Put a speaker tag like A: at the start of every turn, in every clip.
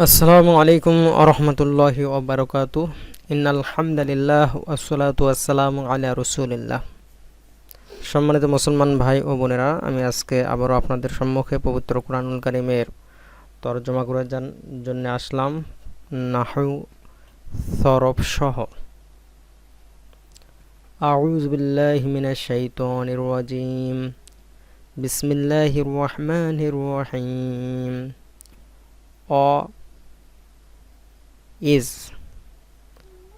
A: আসসালামু আলাইকুম আরহামতুল্লাহি ওবরাকাত ইন্নাল হামদালিল্লাহ আসসালাতু আসসালামু আলা রসুলিল্লাহ। সম্মানিত মুসলমান ভাই ও বোনেরা, আমি আজকে আবারও আপনাদের সম্মুখে পবিত্র কোরআনুল কারিমের তর্জমা করার জান- জন্য আসলাম। নাহু সরফ সহ। আউযু বিল্লাহি মিনাশ শাইতানির রাজিম। বিসমিল্লাহির রহমানির রহিম। অ ইজ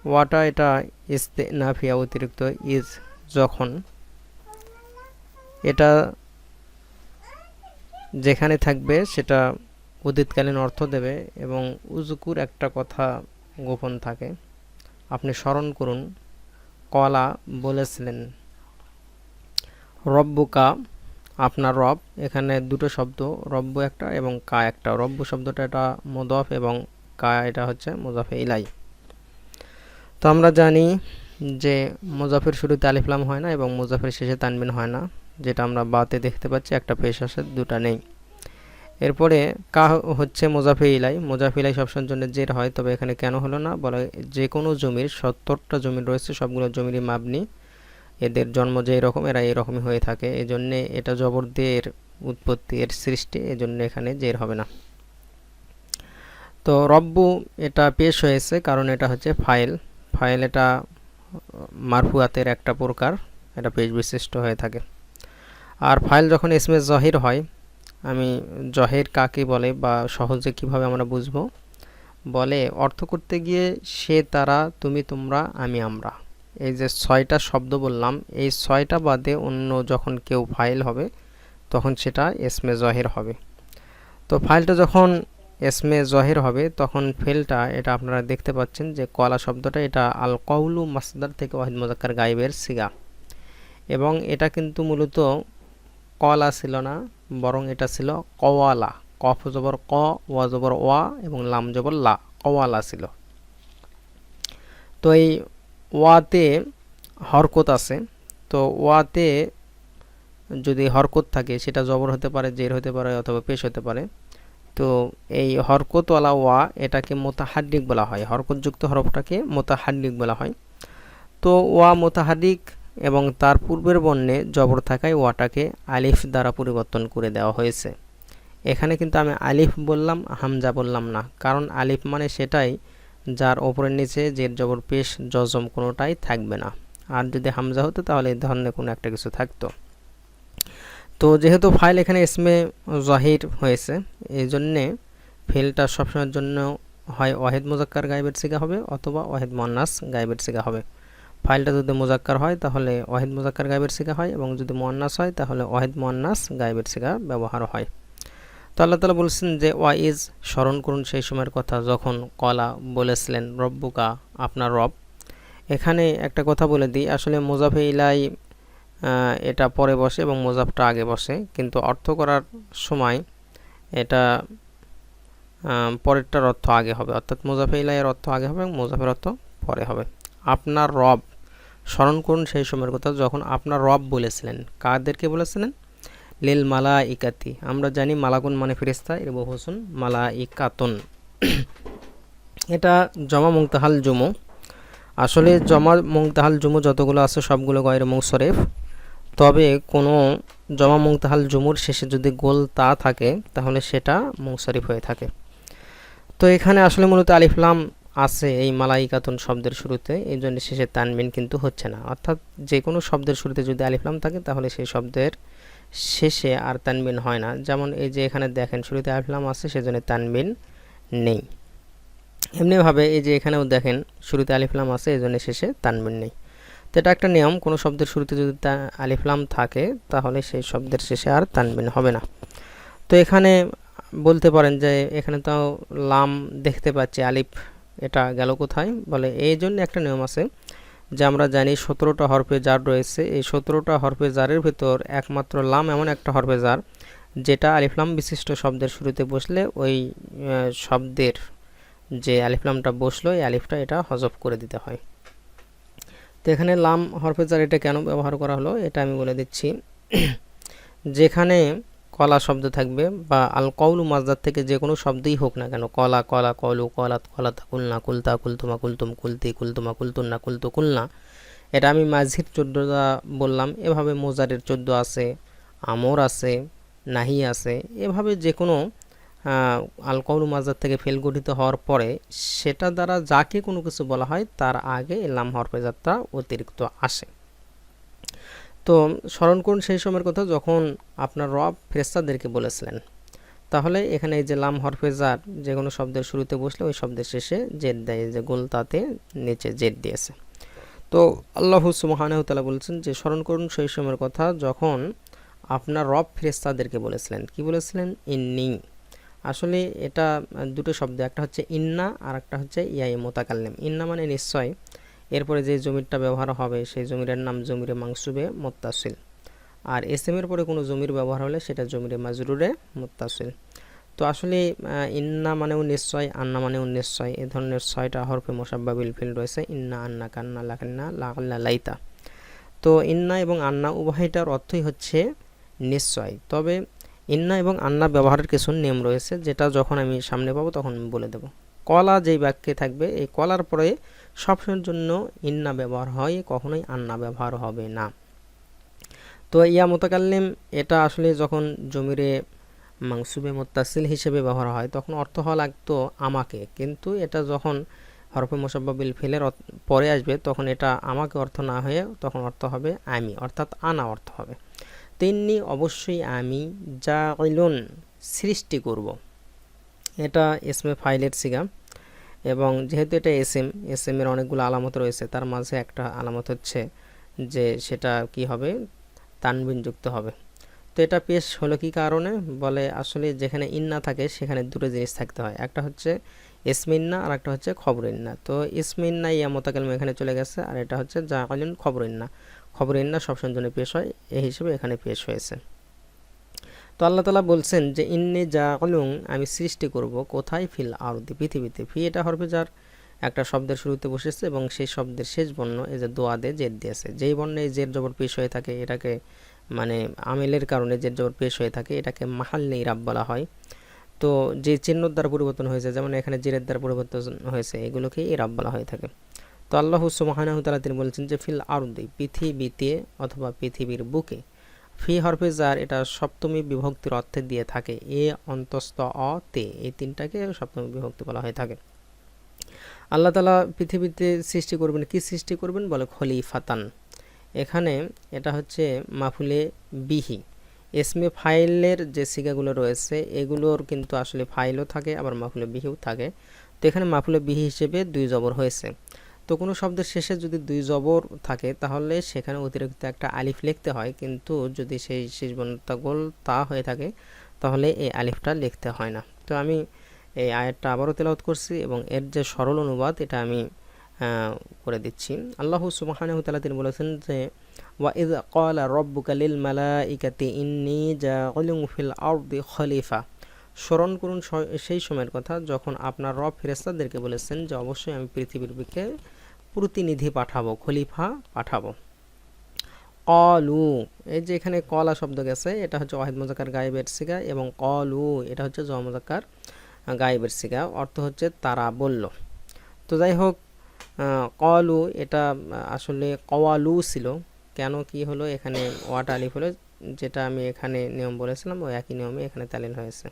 A: ওয়াটা এটা ইস্তেনাফিয়া অতিরিক্ত ইজ যখন এটা যেখানে থাকবে সেটা অতীতকালীন অর্থ দেবে এবং উজকুর একটা কথা গোপন থাকে আপনি স্মরণ করুন কলা বলেছিলেন রব্বুকা আপনার রব এখানে দুটো শব্দ রব্বু একটা এবং কা একটা রব্বু শব্দটা এটা মোদফ এবং কা, এটা হচ্ছে মোজাফে ইলাই। তো আমরা জানি যে মোজাফের শুরুতে আলিফলাম হয় না এবং মোজাফের শেষে তানবিন হয় না, যেটা আমরা বাতে দেখতে পাচ্ছি, একটা পেশ আসে, দুটা নেই। এরপরে কা হচ্ছে মোজাফে ইলাই। মোজাফে ইলাই সবসময়ের জন্য জের হয়, তবে এখানে কেন হলো না? বলে যে কোনো জমির সত্তরটা জমি রয়েছে, সবগুলো জমিরই মাবনি। এদের জন্ম যে এরকম, এরা এরকমই হয়ে থাকে। এই জন্যে এটা জবর দিয়ে এর উৎপত্তি এর সৃষ্টি এই জন্য এখানে জের হবে না। তো রব্বু এটা পেশ হয়েছে, কারণ এটা হচ্ছে ফাইল। ফাইল এটা মারফুয়াতের একটা প্রকার, এটা পেশ বিশিষ্ট হয়ে থাকে। আর ফাইল যখন এসমে জহির হয়, আমি জহের কাকে বলে বা সহজে কীভাবে আমরা বুঝব? বলে, অর্থ করতে গিয়ে সে তারা, তুমি তোমরা, আমি আমরা। এই যে ছয়টা শব্দ বললাম, এই ছয়টা বাদে অন্য যখন কেউ ফাইল হবে, তখন সেটা এসমে জহের হবে। তো ফাইলটা যখন এসমে জহের হবে, তখন ফেলটা, এটা আপনারা দেখতে পাচ্ছেন যে কলা শব্দটা, এটা আল কৌলু মাসদার থেকে ওয়াহিদ মোজাক্কার গাইবের সিগা। এবং এটা কিন্তু মূলত কলা ছিল না, বরং এটা ছিল কওয়ালা। কফ জবর ক, ওয়া জবর ওয়া এবং লাম জবর লা, কওয়ালা ছিল। তো এই ওয়াতে হরকত আছে। তো ওয়াতে যদি হরকত থাকে, সেটা জবর হতে পারে, জের হতে পারে অথবা পেশ হতে পারে। তো এই হরকতওয়ালা ওয়া এটাকে মোতাহারিক বলা হয়। হরকতযুক্ত হরফটাকে মোতাহারিক বলা হয়। তো ওয়া মোতাহারিক এবং তার পূর্বের বর্ণে জবর থাকায় ওয়াটাকে আলিফ দ্বারা পরিবর্তন করে দেওয়া হয়েছে। এখানে কিন্তু আমি আলিফ বললাম, হামজা বললাম না। কারণ আলিফ মানে সেটাই যার ওপরের নিচে জের জবর, পেশ, জজম কোনোটাই থাকবে না। আর যদি হামজা হতো তাহলে এই ধরনের কোনো একটা কিছু থাকতো। তো যেহেতু ফাইল এখানে এসমে জাহির হয়েছে, এই জন্যে ফেলটা সবসময়ের জন্য হয় ওয়াহেদ মোজাক্কার গাইবের সিগা হবে অথবা ওয়াহেদ মন্নাস গাইবের সিগা হবে। ফাইলটা যদি মোজাক্কার হয় তাহলে ওয়াহেদ মোজাক্কার গাইবের সিগা হয় এবং যদি মোয়ান্নাস হয় তাহলে ওয়াহেদ মোয়ান্নাস গাইবের সিগা ব্যবহার হয়। তো আল্লাহ তালা বলছেন যে ওয়াইজ স্মরণ করুন সেই সময়ের কথা যখন কলা বলেছিলেন, রব্বুকা, আপনার রব। এখানে একটা কথা বলে দিই, আসলে মোজাফে ইলাই এটা পরে বসে এবং মোজাফটা আগে বসে। কিন্তু অর্থ করার সময় এটা পরেরটার অর্থ আগে হবে। অর্থাৎ মোজাফে ইলাইয়ের অর্থ আগে হবে এবং মোজাফের অর্থ পরে হবে। আপনার রব স্মরণ করুন সেই সময়ের কথা, যখন আপনার রব বলেছিলেন। কাদেরকে বলেছিলেন? লিল মালা ইকাতি আমরা জানি মালাকুন মানে ফেরিস্তা এর বহুসুন মালা ইকাতুন এটা জমা মুংতাহাল জুমু। আসলে জমা মুংতাহাল জুমু যতগুলো আছে সবগুলো গয়ের মুংসরেফ তবে কোনো জমা মুংতাহাল জুমুর শেষে যদি গোল তা থাকে, তাহলে সেটা মুংসরিফ হয়ে থাকে। তো এখানে আসলে মূলত আলিফলাম আছে এই মালাইকাতুন শব্দের শুরুতে, এই জন্য শেষে তানবিন কিন্তু হচ্ছে না। অর্থাৎ যে কোনো শব্দের শুরুতে যদি আলিফলাম থাকে, তাহলে সেই শব্দের শেষে আর তানবিন হয় না। যেমন এই যে এখানে দেখেন, শুরুতে আলিফলাম আছে, সেজন্য তানবিন নেই। এমনিভাবে এই যে এখানেও দেখেন, শুরুতে আলিফলাম আছে এই জন্য শেষে তানবিন নেই। তো এটা একটা নিয়ম, কোনো শব্দের শুরুতে যদি তা আলিফলাম থাকে, তাহলে সেই শব্দের শেষে আর তানবিন হবে না। তো এখানে বলতে পারেন যে, এখানে তো লাম দেখতে পাচ্ছি, আলিফ এটা গেল কোথায়? বলে, এই জন্য একটা নিয়ম আছে যে, আমরা জানি সতেরোটা হরফে জার রয়েছে। এই সতেরোটা হরফে জারের ভিতর একমাত্র লাম এমন একটা হরফে জার, যেটা আলিফলাম বিশিষ্ট শব্দের শুরুতে বসলে ওই শব্দের যে আলিফলামটা বসল, এই আলিফটা এটা হজব করে দিতে হয়। তো এখানে লাম হরফে জার এটা কেন ব্যবহার করা হলো, এটা আমি বলে দিচ্ছি। যেখানে কলা শব্দ থাকবে বা আল কৌলু মাজদার থেকে যে কোনো শব্দই হোক না কেন, কলা কলা কলু কলাত কলাতা কুলনা কুলতা কুলতুমা কুলতুম কুলতি কুলতুমা কুলতুন্না কুলতু কুলনা এটা আমি মাঝির চোদ্দোটা বললাম, এভাবে মোজারের চোদ্দ আছে, আমর আছে, নাহি আছে, এভাবে যে কোনো আল কৌলু মাজার থেকে ফেল গঠিত হওয়ার পরে সেটা দ্বারা যাকে কোনো কিছু বলা হয় তার আগে এলাম হরফে যাত্রা অতিরিক্ত আসে। তো স্মরণ করুন সেই সময়ের কথা যখন আপনার রব ফেরেস্তাদেরকে বলেছিলেন, তাহলে এখানে এই যে লাম হরফেজার যে কোনো শব্দের শুরুতে বসলে ওই শব্দের শেষে জেদ দেয় যে গোলতাতে নিচে জেদ দিয়েছে। তো আল্লাহ সুমহানাহতালা বলছেন যে স্মরণ করুন সেই সময়ের কথা যখন আপনার রব ফেরেস্তাদেরকে বলেছিলেন। কি বলেছিলেন? ইন্নি আসলে এটা দুটো শব্দ, একটা হচ্ছে ইন্না আর একটা হচ্ছে ইয়াই, মোতাকাল্লেম। ইন্না মানে নিশ্চয়। এরপরে যে জমিরটা ব্যবহার হবে, সেই জমিরের নাম জমিরে মাংসুবে মোত্তাসিল। আর এস পরে কোনো জমির ব্যবহার হলে সেটা জমিরে মাজরুরে মোত্তাসিল। তো আসলে ইন্না মানেও নিশ্চয়, আন্না মানেও নিশ্চয়। এ ধরনের ছয়টা হরফে মোসাব্বাবিল ফিল রয়েছে। ইন্না, আন্না, কান্না, লাকান্না, লাকাল্লা, লাইতা। তো ইন্না এবং আন্না উভয়টার অর্থই হচ্ছে নিশ্চয়। তবে ইন্না এবং আন্না ব্যবহারের কিছু নিয়ম রয়েছে, যেটা যখন আমি সামনে পাবো তখন আমি বলে দেব। কলা যেই বাক্যে থাকবে, এই কলার পরে সবসময়ের জন্য ইন্না ব্যবহার হয়, কখনোই আন্না ব্যবহার হবে না। তো ইয়া মোতাকাল্লিম, এটা আসলে যখন জমিরে মাংসুবে মোত্তাসিল হিসেবে ব্যবহার হয়, তখন অর্থ হওয়া লাগতো আমাকে। কিন্তু এটা যখন হরফে মোসাব্বাবিল ফেলের পরে আসবে, তখন এটা আমাকে অর্থ না হয়ে তখন অর্থ হবে আমি, অর্থাৎ আনা অর্থ হবে। তেমনি অবশ্যই আমি যা ইলুন সৃষ্টি করব। এটা এসমে ফাইলের সিগা এবং যেহেতু এটা এস এম এস এম এর অনেকগুলো আলামত রয়েছে, তার মাঝে একটা আলামত হচ্ছে যে সেটা কি হবে? তানবিন যুক্ত হবে। তো এটা পেশ হলো কি কারণে? বলে আসলে যেখানে ইন্না থাকে সেখানে দুটো জিনিস থাকতে হয়, একটা হচ্ছে ইসমিন্না আর একটা হচ্ছে খবরিন্না তো ইসমিন্না ইয়া মোতাকালম এখানে চলে গেছে, আর এটা হচ্ছে যা আলিন খবরিন্না খবরিন্না সবসময় জন্য পেশ হয়। এই হিসেবে এখানে পেশ হয়েছে। তো আল্লাহ তালা বলছেন যে, ইন্নি যা অলুং আমি সৃষ্টি করব কোথায়? ফিল আরদি, পৃথিবীতে। ফি এটা হরবে যার একটা শব্দের শুরুতে বসেছে এবং সেই শব্দের শেষ বর্ণ এই যে দোয়াদে জেদ দিয়েছে। যেই বর্ণে জের জবর পেশ হয়ে থাকে, এটাকে মানে আমেলের কারণে জের জবর পেশ হয়ে থাকে, এটাকে মাহাল্লে ইরাব বলা হয়। তো যে চিহ্নর দ্বারা পরিবর্তন হয়েছে, যেমন এখানে জেরের দ্বারা পরিবর্তন হয়েছে এগুলোকে রাব বলা হয়ে থাকে। তো আল্লাহ সুমাহানাহতালা তিনি বলছেন যে, ফিল আরদি, পৃথিবীতে অথবা পৃথিবীর বুকে, ফি হরফে যার এটা সপ্তমী বিভক্তির অর্থে দিয়ে থাকে, এ অন্তস্ত অ তে, এই তিনটাকে সপ্তমী বিভক্তি বলা হয়ে থাকে। আল্লাহ তালা পৃথিবীতে সৃষ্টি করবেন, কি সৃষ্টি করবেন? বলে খলিফাতান। এখানে এটা হচ্ছে মাফুলে বিহি। এসমে ফাইলের যে সিগাগুলো রয়েছে, এগুলোর কিন্তু আসলে ফাইলও থাকে, আবার মাফুলে বিহিও থাকে। তো এখানে মাফুলে বিহি হিসেবে দুই জবর হয়েছে। তো কোনো শব্দের শেষে যদি দুই জবর থাকে, তাহলে সেখানে অতিরিক্ত একটা আলিফ লিখতে হয়। কিন্তু যদি সেই শেষ বর্ণতা গোল তা হয়ে থাকে, তাহলে এই আলিফটা লিখতে হয় না। তো আমি এই আয়াতটা আবারও তেলাওত করছি এবং এর যে সরল অনুবাদ, এটা আমি করে দিচ্ছি। আল্লাহ সুবহানাহু তাআলা তিনি বলেছেন যে, ওয়া ইয ক্বালা রাব্বুকা লিল মালাইকাতি ইন্নী জাইলুন ফিল আরদি খলিফা। স্মরণ করুন সেই সময়ের কথা যখন আপনার রব ফেরেস্তাদেরকে বলেছেন যে, অবশ্যই আমি পৃথিবীর বুকে প্রতিনিধি পাঠাবো, খলিফা পাঠাবো। কলু, এই যে এখানে কলা শব্দ গেছে, এটা হচ্ছে ওয়াহিদ মজাকার গায়েবের সিগা এবং কলু, এটা হচ্ছে জমজাকার গায়েবের সিগা, অর্থ হচ্ছে তারা বলল। তো যাই হোক কলু এটা আসলে কওয়ালু ছিল। কেন কি হলো? এখানে ওয়াট আলিফ হলো, যেটা আমি এখানে নিয়ম বলেছিলাম, ওই একই নিয়মে এখানে তালিন হয়েছে।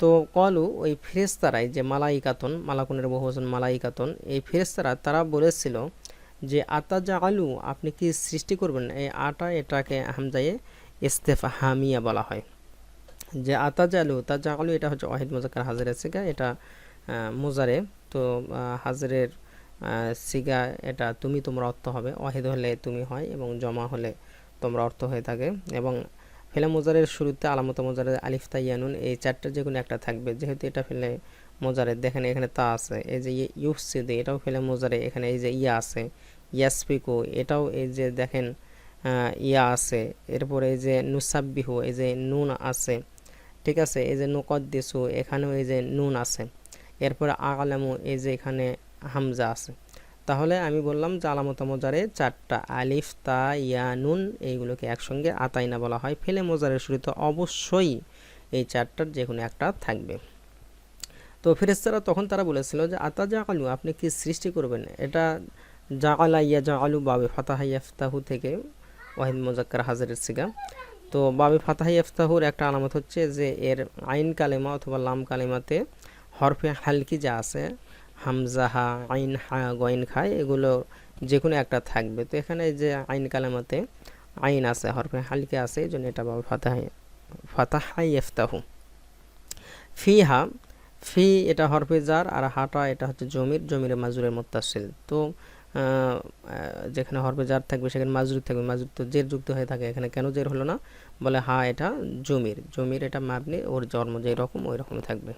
A: তো কলু ওই ফেরেস্তারাই যে মালাইকাতন, মালাকুনের বহুবচন মালাইকাতন, এই ফেরেস্তারা তারা বলেছিল যে আতাজা আলু আপনি কি সৃষ্টি করবেন? এই আটা এটাকে হামজায়ে ইস্তেফা হামিয়া বলা হয়। যে আতাজা আলু তাজা আলু এটা হচ্ছে ওয়াহিদ মোজাকার হাজারের সিগা, এটা মোজারে, তো হাজারের সিগা এটা তুমি, তোমরা অর্থ হবে। ওয়াহিদ হলে তুমি হয় এবং জমা হলে তোমরা অর্থ হয়ে থাকে। এবং ফেলে মোজারের শুরুতে আলামত মোজারের আলিফ তাইয়ানুন এই চারটা যে কোনো একটা থাকবে। যেহেতু এটা ফেলে মোজারের দেখেন এখানে তা আছে, এই যে ইউফ ইউসিদে এটাও ফেলে মোজারে, এখানে এই যে ইয়া আছে ইয়াসপিকো এটাও এই যে দেখেন ইয়া আছে, এরপরে এই যে নুসাব্বিহু, এই যে নুন আছে, ঠিক আছে? এই যে নুকদ্দিসু, এখানেও এই যে নুন আছে। এরপরে আগালামু এই যে এখানে হামজা আছে। তাহলে আমি বললাম যে আলামত মোজারে চারটা আলিফ, তা, ইয়া, নুন এইগুলোকে একসঙ্গে আতাইনা বলা হয়। ফেলে মোজারের শুরুতে অবশ্যই এই চারটার যে কোনো একটা থাকবে। তো ফেরেস্তারা তখন তারা বলেছিল যে আতা জা আলু আপনি কি সৃষ্টি করবেন? এটা জা আলা ইয়া জা আলু বাবে ফাতাহ ইফতাহু থেকে ওয়াহিদ মোজাক্কার হাজারের সিগা। তো বাবে ফাতাহ ইফতাহুর একটা আলামত হচ্ছে যে, এর আইন কালেমা অথবা লাম কালেমাতে হরফে হালকি যা আছে হামজাহা আইন হা, গইন খায় এগুলো যে কোনো একটা থাকবে। তো এখানে যে আইন কালেমাতে আইন আছে, হরফে হালকি আছে, এই জন্য এটা বাবে ফাতাহ ফাতাহ ইফতাহু। ফিহা, ফি এটা হরফে জার আর হাটা এটা হচ্ছে জমির জমির মাজুরের মোত্তাসিল। তো যেখানে হরফে জার থাকবে, সেখানে মাজুর থাকবে। মাজুর তো জের যুক্ত হয়ে থাকে, এখানে কেন জের হলো না? বলে হা এটা জমির জমির এটা মাপনি ওর জন্ম যেই রকম, ওই রকমই থাকবে।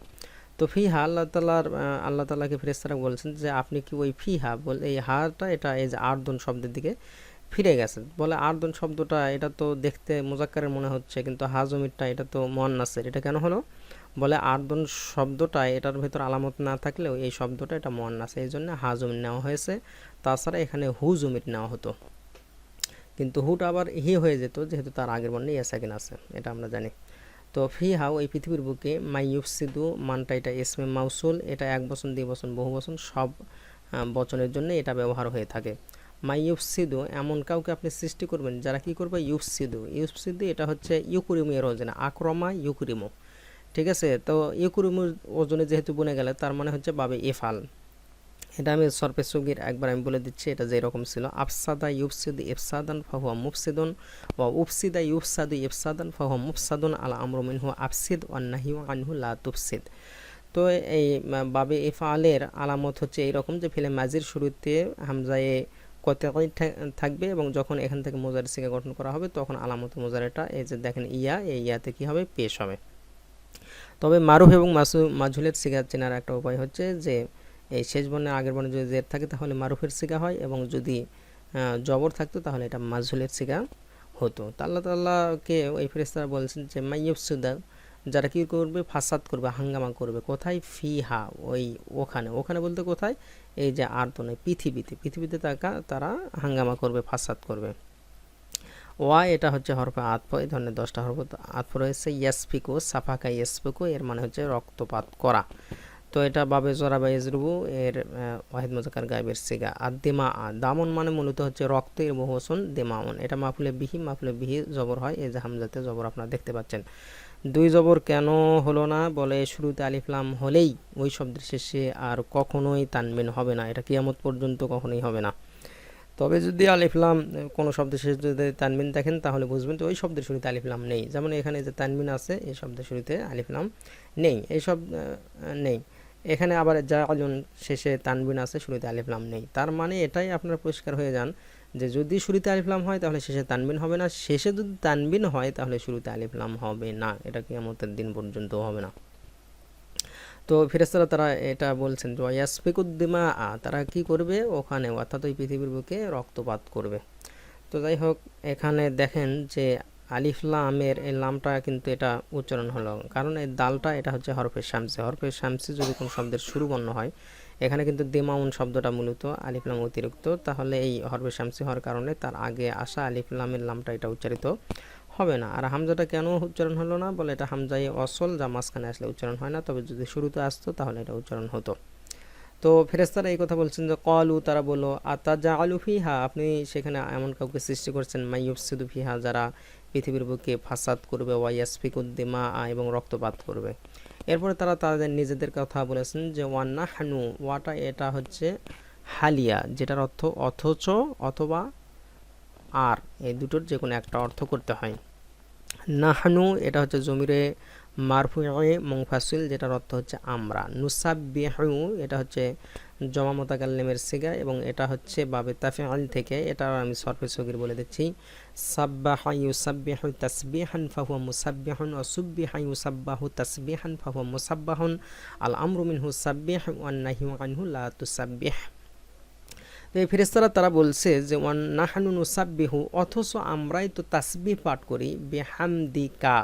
A: তো ফি হা আল্লাহ তালার আল্লাহ তালাকে ফেরেস্তারা বলছেন যে, আপনি কি ওই ফি হা বলে, এই হাটা এটা, এই যে আর্দন শব্দের দিকে ফিরে গেছে বলে আর্দন শব্দটা, এটা তো দেখতে মোজাক্কারের মনে হচ্ছে, কিন্তু হা জমিরটা এটা তো মন্নাসের এটা কেন হলো? বলে আর্দন শব্দটা, এটার ভেতর আলামত না থাকলেও এই শব্দটা এটা মন্নাস এই জন্য হা জমির নেওয়া হয়েছে। তাছাড়া এখানে হু জমির নেওয়া হতো। কিন্তু হুটা আবার হি হয়ে যেত, যেহেতু তার আগের বর্ণে ইয়া সেকেন্ড আছে, এটা আমরা জানি। তো ফি হাও এই পৃথিবীর বুকে মাইয়ুফসিদু মানটা এটা এসমে মাউসুল, এটা এক বছর দুই বছর বহু বছর সব বচনের জন্য এটা ব্যবহার হয়ে থাকে। মাই ইউফসিদু এমন কাউকে আপনি সৃষ্টি করবেন যারা কি করবে? ইউফসিদু। ইউফসিদু এটা হচ্ছে ইউকুরিমু এর ওজনে, আক্রমা ইউকুরিমু। ঠিক আছে? তো ইউকুরিমুর ওজনে যেহেতু বনে গেলে, তার মানে হচ্ছে বাবে এফাল এটা আমি সরপে সুগির একবার আমি বলে দিচ্ছি, এটা যেরকম ছিল। আফসাদা ইউফসিদ ইফসাদান ফাহুয়া মুফসিদুন ওয়া উফসিদা ইউফসাদু ইফসাদান ফাহুয়া মুফসাদুন আলা আমরু মিনহু আফসিদ ওয়ান নাহিউ আনহু লা তুফসিদ। তো এই বাবে এফালের আলামত হচ্ছে এইরকম যে ফিলে মাজির শুরুতে হামজায়ে কতই থাকবে এবং যখন এখান থেকে মোজারের সিগা গঠন করা হবে, তখন আলামত মোজারেটা এই যে দেখেন ইয়া, এই ইয়াতে কি হবে? পেশ হবে। তবে মারুফ এবং মাসু মাঝুলের সিগা চেনার একটা উপায় হচ্ছে যে এই শেষ বর্ণের আগের বর্ণে যদি জের থাকে তাহলে মারুফের সিগা হয় এবং যদি জবর থাকতো তাহলে এটা মাঝুলের সিগা হতো। তা আল্লাহ তাল্লাহকে ওই ফেরেস্তারা বলছেন যে মাইয়ুফসুদা যারা কী করবে? ফাসাদ করবে, হাঙ্গামা করবে। কোথায়? ফিহা, ওই ওখানে। ওখানে বলতে কোথায়? এই যে আর্তনে পৃথিবীতে। পৃথিবীতে তাকা, তারা হাঙ্গামা করবে, ফাসাদ করবে। ওয়া, এটা হচ্ছে হরফে আতফ এই ধরনের দশটা হরফ আতফ রয়েছে। ইয়াসফিকো সাফাকা ইয়াসফিকো, এর মানে হচ্ছে রক্তপাত করা। তো এটা বাবে জরা বা ইজরুবু এর ওয়াহিদ মোজাকার গাইবের সিগা। আর দেমা, দামন মানে মূলত হচ্ছে রক্ত এর বহুসন দেমাউন এটা মাফুলে বিহি মাফুলে বিহি জবর হয়, এই যে হামজাতে জবর আপনারা দেখতে পাচ্ছেন। দুই জবর কেন হলো না বলে শুরুতে আলিফলাম হলেই ওই শব্দের শেষে আর কখনোই তানবিন হবে না। এটা কিয়ামত পর্যন্ত কখনোই হবে না। তবে যদি আলিফলাম কোনো শব্দের শেষে যদি তানবিন দেখেন, তাহলে বুঝবেন যে ওই শব্দের শুরুতে আলিফলাম নেই। যেমন এখানে যে তানবিন আছে, এই শব্দের শুরুতে আলিফলাম নেই। এই সব নেই। এখানে আবার যা আলুন শেষে তানবিন আছে, শুরুতে আলিফলাম নেই। তার মানে এটাই আপনারা পরিষ্কার হয়ে যান যে যদি শুরুতে আলিফলাম হয়, তাহলে শেষে তানবিন হবে না। শেষে যদি তানবিন হয়, তাহলে শুরুতে আলিফলাম হবে না। এটা কি আমাদের দিন পর্যন্ত হবে না। তো ফেরেস্তারা তারা এটা বলছেন যে ইয়াসফিকুদ্দিমা আ তারা কি করবে ওখানে? অর্থাৎ ওই পৃথিবীর বুকে রক্তপাত করবে। তো যাই হোক, এখানে দেখেন যে আলিফলামের এই লামটা কিন্তু এটা উচ্চারণ হলো। কারণ এই দালটা এটা হচ্ছে হরফের শামসি। হরফের শামসি যদি কোনো শব্দের শুরু বর্ণ হয়, এখানে কিন্তু দেমাউন শব্দটা মূলত আলিফলাম অতিরিক্ত। তাহলে এই হরফে শামসি হওয়ার কারণে তার আগে আসা আলিফলামের লামটা এটা উচ্চারিত হবে না। আর হামজাটা কেন উচ্চারণ হলো না? বলে এটা হামজাই অসল যা মাঝখানে আসলে উচ্চারণ হয় না। তবে যদি শুরুতে আসতো, তাহলে এটা উচ্চারণ হতো। তো ফেরেস্তারা এই কথা বলছেন যে, কলু, তারা বলল আতা যা আলু ফিহা? আপনি সেখানে এমন কাউকে সৃষ্টি করছেন, মাইয়ুফসিদু ফিহা, যারা পৃথিবীর বুকে ফাসাদ করবে ওয়াইয়াসফিকুদ্দিমা এবং রক্তপাত করবে। এরপরে তারা তাদের নিজেদের কথা বলেছেন যে ওয়ান্না হানু ওয়াটা এটা হচ্ছে হালিয়া, যেটার অর্থ অথচ অথবা আর, এই দুটোর যে কোনো একটা অর্থ করতে হয়। নাহানু এটা হচ্ছে জমিরে মারফুয়ে মংফাসিল যেটার অর্থ হচ্ছে আমরা। নুসাবিহু এটা হচ্ছে জমা মোতাকাল্লিমের সিগা এবং এটা হচ্ছে বাবে তাফিআল থেকে, এটা আমি সরফে সগির বলে দিচ্ছি। সাব্বাহা ইউসাব্বিহু তাসবিহান ফাহুয়া মুসাব্বিহুন ওয়া সুব্বিহা ইউসাব্বাহু তাসবিহান ফাহুয়া মুসাব্বাহুন। আল আমরু মিনহু সাব্বিহ ওয়ান নাহিউ আনহু লা তুসাব্বিহ। তো এই ফেরেস্তারা তারা বলছে যে, ওয়ান নাহানু নুসাব্বিহু, অথচ আমরাই তো তাসবিহ পাঠ করি, বেহামদিকা।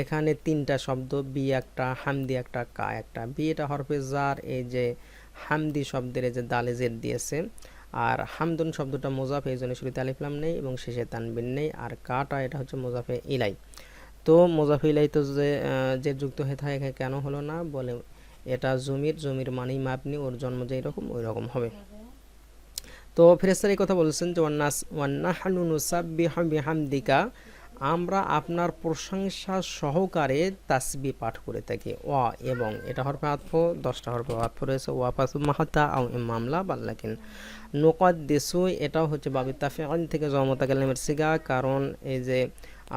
A: এখানে তিনটা শব্দ, বি একটা, হামদি একটা, কা একটা। বি এটা হরফে জার এই যে হামদি শব্দের যে দালে জেদ দিয়েছে, আর হামদুন শব্দটা মোজাফে, এই জন্য শুরুতে আলিফলাম নেই এবং শেষে তানবিন নেই, আর কাটা এটা হচ্ছে মোজাফে ইলাই। তো মোজাফে ইলাই তো যে যে যুক্ত হয়ে থাকে কেন হলো না? বলে এটা জমির জমির মানেই মাপনি ওর জন্ম যে রকম, ওই রকম হবে। তো ফেরেস্তার এই কথা বলেছেন যে ওয়ান্নাস ওয়ান্নাহানু নুসাব্বিহু বিহামদিকা আমরা আপনার প্রশংসা সহকারে তাসবি পাঠ করে থাকি। ওয়া এবং এটা হরফে আতফ, দশটা হরফে আতফ রয়েছে। ওয়া পাসু মাহাতা আও মামলা বাল্লাকিন। নোকাদ দেসু এটাও হচ্ছে বাবি তাফিআল থেকে জমতা কালামের সিগা, কারণ এই যে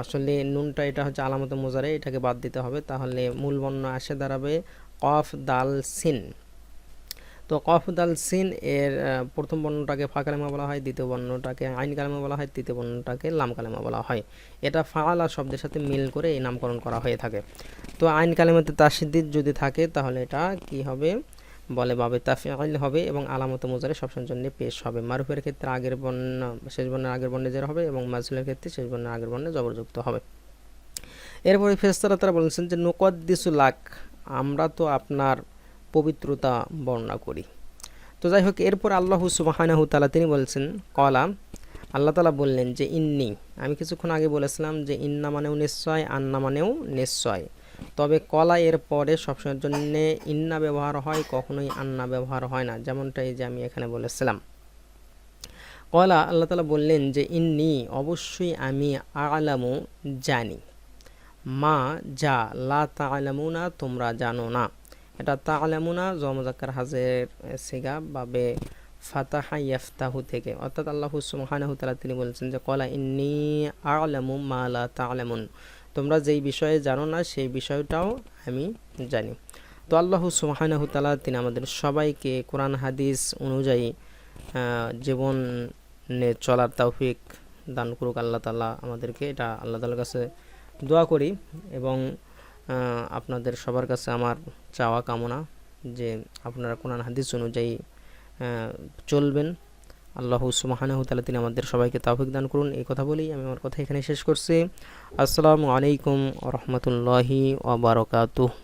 A: আসলে নুনটা, এটা হচ্ছে আলামত মোজারে এটাকে বাদ দিতে হবে। তাহলে মূল বর্ণ আসে দাঁড়াবে কফ দাল সিন। তো কফ দাল সিন এর প্রথম বর্ণটাকে ফা কালেমা বলা হয়, দ্বিতীয় বর্ণটাকে আইন কালেমা বলা হয়, তৃতীয় বর্ণটাকে লাম কালেমা বলা হয়। এটা ফাআলা শব্দের সাথে মিল করে এই নামকরণ করা হয়ে থাকে। তো আইন কালেমাতে তাসদিদ যদি থাকে, তাহলে এটা কি হবে? বলে বাবে তাফিআল হবে এবং আলামত মোজারে সবসময় জন্য পেশ হবে। মারুফের ক্ষেত্রে আগের বর্ণ, শেষ বর্ণের আগের বর্ণে জের হবে এবং মাজহুলের ক্ষেত্রে শেষ বর্ণের আগের বর্ণে জবরযুক্ত হবে। এরপরে ফেরেশতারা তারা বলেছেন যে নোকদ্দিসুলাক আমরা তো আপনার পবিত্রতা বর্ণনা করি। তো যাই হোক এরপর আল্লাহ সুবাহানাহু তালা তিনি বলছেন, কলা, আল্লাহ তালা বললেন যে, ইন্নি। আমি কিছুক্ষণ আগে বলেছিলাম যে, ইন্না মানেও নিশ্চয়, আন্না মানেও নিশ্চয়। তবে কলা এর পরে সবসময়ের জন্য ইন্না ব্যবহার হয়, কখনোই আন্না ব্যবহার হয় না যেমনটাই যে আমি এখানে বলেছিলাম। কলা, আল্লাহ তালা বললেন যে, ইন্নি, অবশ্যই আমি আলামু জানি। মা, যা, লা তা আলামু না তোমরা জানো না। এটা তা তালামুনা জমজাক্কার হাজের সিগা, বাবে ফাতাহা ইয়াফতাহু থেকে। অর্থাৎ আল্লাহ সুবহানাহু তাআলা তিনি বলেছেন যে, কলা ইন্নি আলামু মা লা তালামুন। তোমরা যেই বিষয়ে জানো না, সেই বিষয়টাও আমি জানি। তো আল্লাহ সুবহানাহু তাআলা তিনি আমাদের সবাইকে কোরআন, হাদিস অনুযায়ী জীবনে চলার তৌফিক দান করুক আল্লাহ তাআলা আমাদেরকে। এটা আল্লাহ তাআলার কাছে দোয়া করি এবং আপনাদের সবার কাছে আমার চাওয়া কামনা যে আপনারা কোরআন হাদিস অনুযায়ী চলবেন। আল্লাহ সুবহানাহু তালা তিনি আমাদের সবাইকে তাফিক দান করুন। এই কথা বলেই আমি আমার কথা এখানে শেষ করছি। আসসালামু আলাইকুম রহমতুল্লাহি রাহমাতুল্লাহি ওয়া বারাকাতুহু।